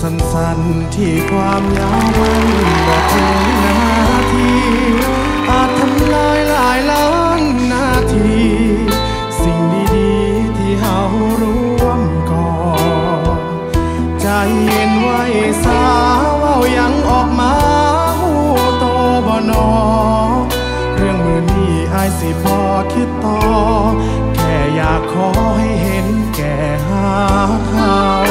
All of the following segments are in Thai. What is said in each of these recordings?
สั้นๆที่ความยาวมันบอกถึงนาทีอาจทำลายหลายล้านนาที สิ่งดีๆที่เฮาร่วมก่อใจเย็นไว้สาวเว้ายังออกมาหูโตบ่นอเรื่องมือนี้อายสิบอคิดต่อ แค่อยากขอให้เห็นแก่หาเขา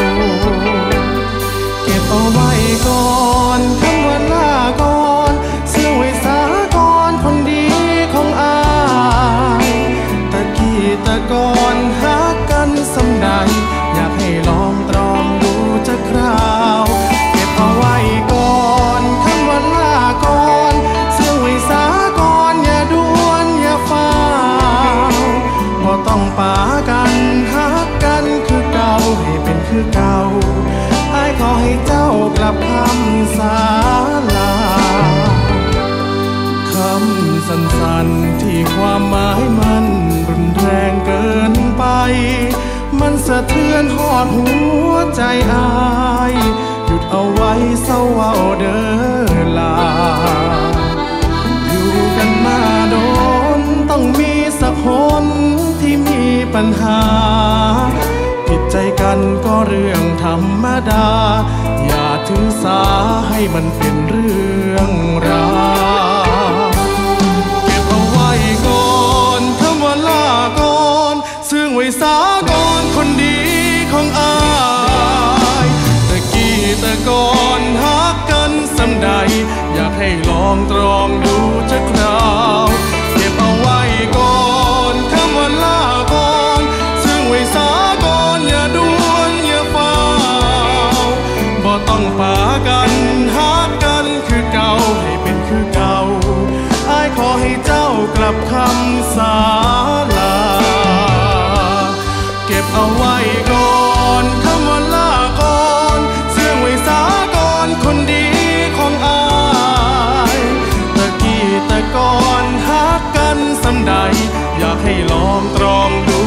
ปากันหักกันคือเก่าให้เป็นคือเก่าอายขอให้เจ้ากลับคำสาลาคำสั้นๆที่ความหมายมันรุนแรงเกินไป มันสะเทือนหอดหัวใจอาย หยุดเอาไว้เศร้าเว้าเด้อ กันก็เรื่องธรรมดา อย่าถือสาให้มันเป็นเรื่องราวเก็บเอาไว้ก่อนคำว่าลาก่อนซึ่งไว้สาก่อนคนดีของอายตะกี้ตะก่อนหักกันสำใด อยากให้ลองตรองดู กลับคำสาลา เก็บเอาไว้ก่อนคำว่าลาก่อนเสื่องไว้สาก่อนคนดีของอายตะกี้ตะก่อนหักกันสำใด อยากให้ลองตรองดู